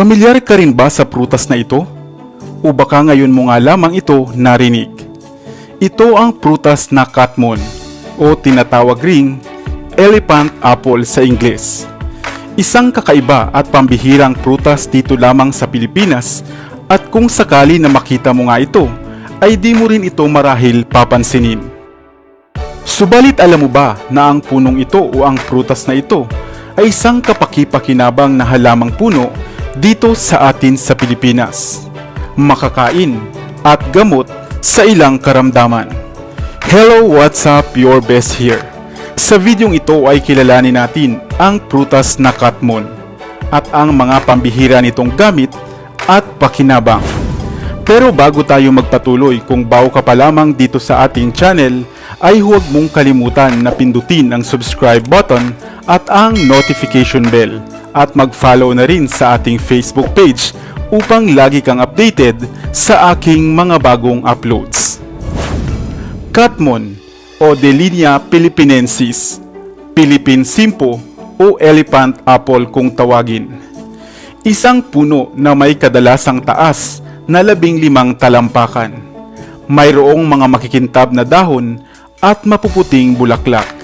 Pamilyar ka rin ba sa prutas na ito? O baka ngayon mo nga lamang ito narinig? Ito ang prutas na katmon o tinatawag ring elephant apple sa Ingles. Isang kakaiba at pambihirang prutas dito lamang sa Pilipinas at kung sakali na makita mo nga ito, ay di mo rin ito marahil papansinin. Subalit alam mo ba na ang punong ito o ang prutas na ito ay isang kapaki-pakinabang na halamang puno dito sa atin sa Pilipinas. Makakain at gamot sa ilang karamdaman. Hello, what's up? Your best here. Sa videong ito ay kilalanin natin ang prutas na katmon at ang mga pambihira nitong gamit at pakinabang. Pero bago tayo magpatuloy, kung bago ka pa lamang dito sa ating channel, ay huwag mong kalimutan na pindutin ang subscribe button at ang notification bell at mag-follow na rin sa ating Facebook page upang lagi kang updated sa aking mga bagong uploads. Katmon o Delinia philippinensis, Philippine Simpo o Elephant Apple kung tawagin. Isang puno na may kadalasang taas na labing limang talampakan. Mayroong mga makikintab na dahon at mapuputing bulaklak.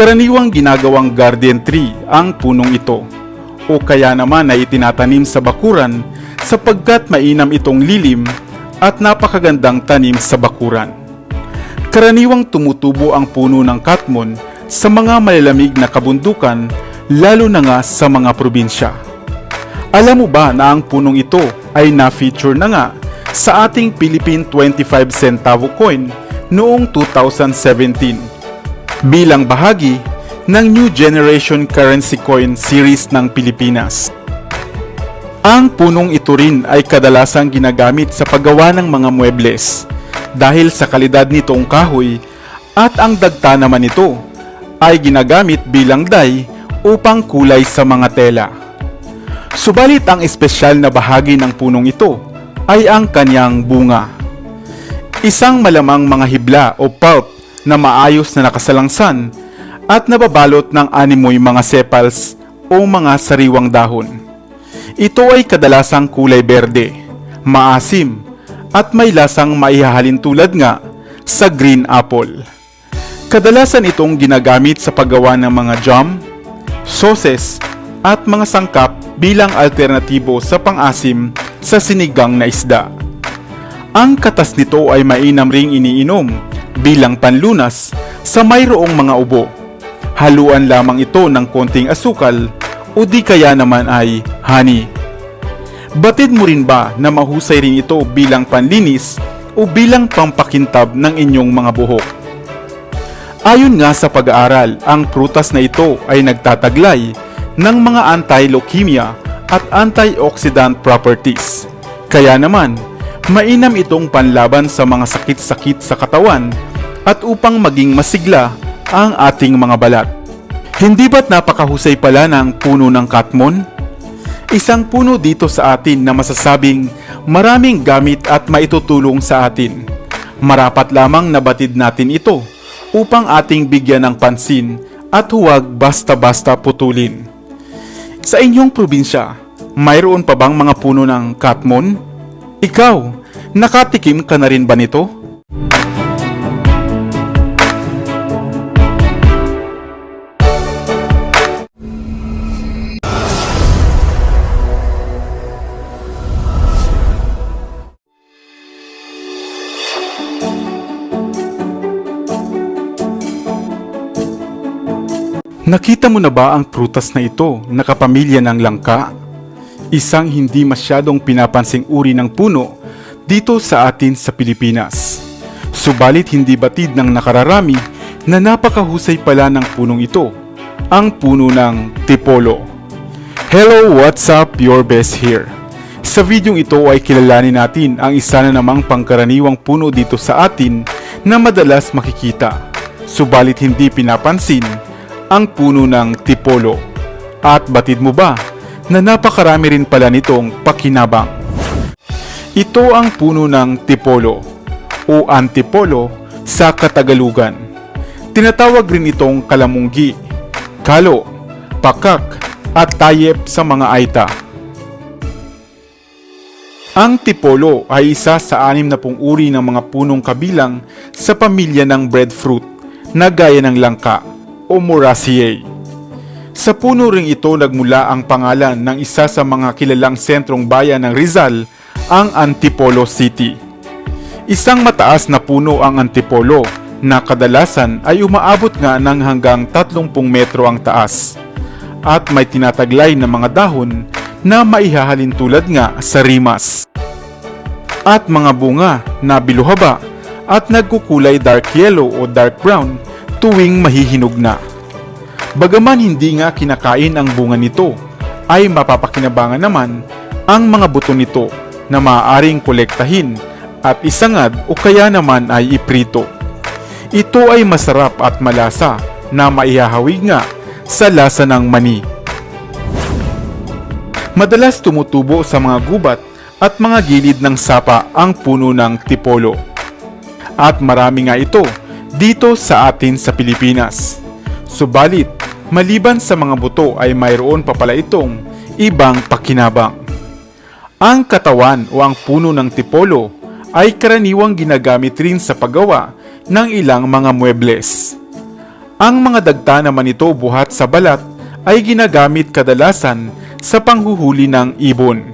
Karaniwang ginagawang garden tree ang punong ito o kaya naman ay itinatanim sa bakuran sapagkat mainam itong lilim at napakagandang tanim sa bakuran. Karaniwang tumutubo ang puno ng katmon sa mga malalamig na kabundukan lalo na nga sa mga probinsya. Alam mo ba na ang punong ito ay na-feature na nga sa ating Philippine 25 centavo coin noong 2017 bilang bahagi ng New Generation Currency Coin Series ng Pilipinas. Ang punong ito rin ay kadalasang ginagamit sa paggawa ng mga muebles dahil sa kalidad nitong kahoy at ang dagta naman nito ay ginagamit bilang dye upang kulay sa mga tela. Subalit ang espesyal na bahagi ng punong ito ay ang kanyang bunga. Isang malamang mga hibla o pulp na maayos na nakasalangsan at nababalot ng animoy mga sepals o mga sariwang dahon. Ito ay kadalasang kulay berde, maasim, at may lasang maihahalin tulad nga sa green apple. Kadalasan itong ginagamit sa paggawa ng mga jam, sauces, at mga sangkap bilang alternatibo sa pangasim sa sinigang na isda. Ang katas nito ay mainam ring iniinom bilang panlunas sa mayroong mga ubo. Haluan lamang ito ng konting asukal o di kaya naman ay honey. Batid mo rin ba na mahusay rin ito bilang panlinis o bilang pampakintab ng inyong mga buhok? Ayon nga sa pag-aaral, ang prutas na ito ay nagtataglay ng mga anti-leukemia at antioxidant properties. Kaya naman, mainam itong panlaban sa mga sakit-sakit sa katawan at upang maging masigla ang ating mga balat. Hindi ba't napakahusay pala ng puno ng katmon? Isang puno dito sa atin na masasabing maraming gamit at maitutulong sa atin. Marapat lamang nabatid natin ito upang ating bigyan ng pansin at huwag basta-basta putulin. Sa inyong probinsya, mayroon pa bang mga puno ng katmon? Ikaw, nakatikim ka na rin ba nito? Nakita mo na ba ang prutas na ito na kapamilya ng langka? Isang hindi masyadong pinapansing uri ng puno dito sa atin sa Pilipinas. Subalit hindi batid ng nakararami na napakahusay pala ng punong ito, ang puno ng tipolo. Hello, what's up? Your best here. Sa videong ito ay kilalanin natin ang isa na namang pangkaraniwang puno dito sa atin na madalas makikita. Subalit hindi pinapansin ang puno ng tipolo. At batid mo ba na napakarami rin pala nitong pakinabang? Ito ang puno ng tipolo o antipolo sa Katagalugan. Tinatawag rin itong kalamunggi, kalo, pakak at tayep sa mga Aita. Ang tipolo ay isa sa anim na pung uri ng mga punong kabilang sa pamilya ng breadfruit na gaya ng langka o Moraceae. Sa puno ring ito nagmula ang pangalan ng isa sa mga kilalang sentrong bayan ng Rizal, ang Antipolo City. Isang mataas na puno ang Antipolo na kadalasan ay umaabot nga ng hanggang 30 metro ang taas at may tinataglay na mga dahon na maihahalin tulad nga sa rimas. At mga bunga na biluhaba at nagkukulay dark yellow o dark brown tuwing mahihinog na. Bagaman hindi nga kinakain ang bunga nito, ay mapapakinabangan naman ang mga buto nito na maaaring kolektahin at isangad o kaya naman ay iprito. Ito ay masarap at malasa na maihahawig nga sa lasa ng mani. Madalas tumutubo sa mga gubat at mga gilid ng sapa ang puno ng tipolo. At marami nga ito dito sa atin sa Pilipinas. Subalit, maliban sa mga buto ay mayroon pa pala itong ibang pakinabang. Ang katawan o ang puno ng tipolo ay karaniwang ginagamit rin sa paggawa ng ilang mga muebles. Ang mga dagta naman ito buhat sa balat ay ginagamit kadalasan sa panghuhuli ng ibon.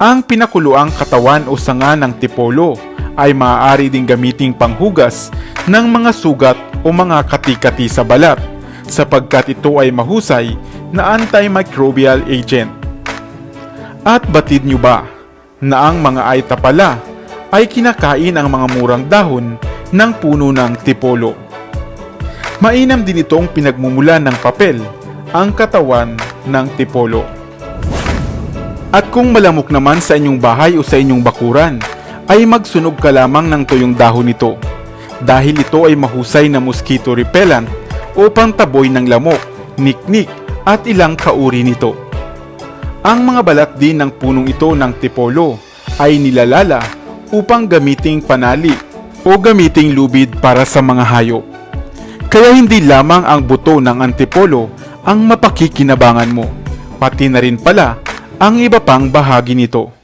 Ang pinakuluang katawan o sanga ng tipolo ay maaari ding gamiting panghugas ng mga sugat o mga kati-kati sa balat sapagkat ito ay mahusay na antimicrobial agent. At batid nyo ba na ang mga aita pala ay kinakain ang mga murang dahon ng puno ng tipolo? Mainam din itong pinagmumulan ng papel ang katawan ng tipolo. At kung malamok naman sa inyong bahay o sa inyong bakuran, ay magsunog ka lamang ng tuyong dahon nito dahil ito ay mahusay na mosquito repellent o pantaboy ng lamok, niknik at ilang kauri nito. Ang mga balat din ng punong ito ng tipolo ay nilalala upang gamiting panali o gamiting lubid para sa mga hayop. Kaya hindi lamang ang buto ng antipolo ang mapakikinabangan mo, pati na rin pala ang iba pang bahagi nito.